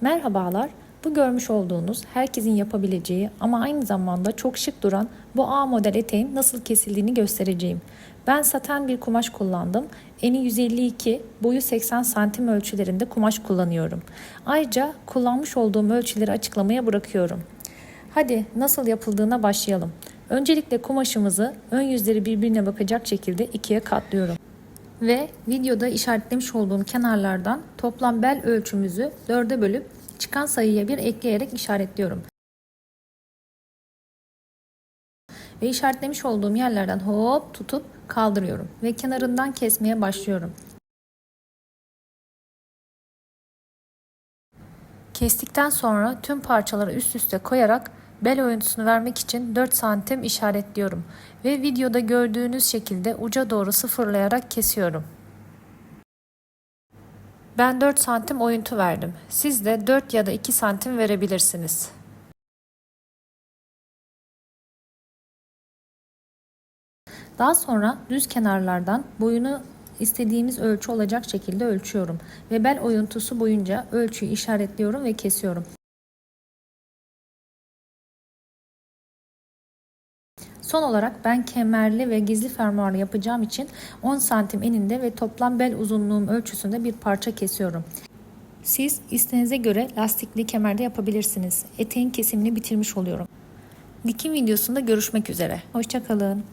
Merhabalar. Bu görmüş olduğunuz herkesin yapabileceği ama aynı zamanda çok şık duran bu A model eteğin nasıl kesildiğini göstereceğim. Ben saten bir kumaş kullandım. Eni 152, boyu 80 santim ölçülerinde kumaş kullanıyorum. Ayrıca kullanmış olduğum ölçüleri açıklamaya bırakıyorum. Hadi nasıl yapıldığına başlayalım. Öncelikle kumaşımızı ön yüzleri birbirine bakacak şekilde ikiye katlıyorum. Ve videoda işaretlemiş olduğum kenarlardan toplam bel ölçümüzü dörde bölüp çıkan sayıya bir ekleyerek işaretliyorum. Ve işaretlemiş olduğum yerlerden hop tutup kaldırıyorum ve kenarından kesmeye başlıyorum. Kestikten sonra tüm parçaları üst üste koyarak bel oyuntusunu vermek için 4 santim işaretliyorum ve videoda gördüğünüz şekilde uca doğru sıfırlayarak kesiyorum. Ben 4 santim oyuntu verdim. Siz de 4 ya da 2 santim verebilirsiniz. Daha sonra düz kenarlardan boyunu istediğimiz ölçü olacak şekilde ölçüyorum ve bel oyuntusu boyunca ölçüyü işaretliyorum ve kesiyorum. Son olarak ben kemerli ve gizli fermuarlı yapacağım için 10 santim eninde ve toplam bel uzunluğum ölçüsünde bir parça kesiyorum. Siz isteğinize göre lastikli kemerde yapabilirsiniz. Eteğin kesimini bitirmiş oluyorum. Dikim videosunda görüşmek üzere. Hoşçakalın.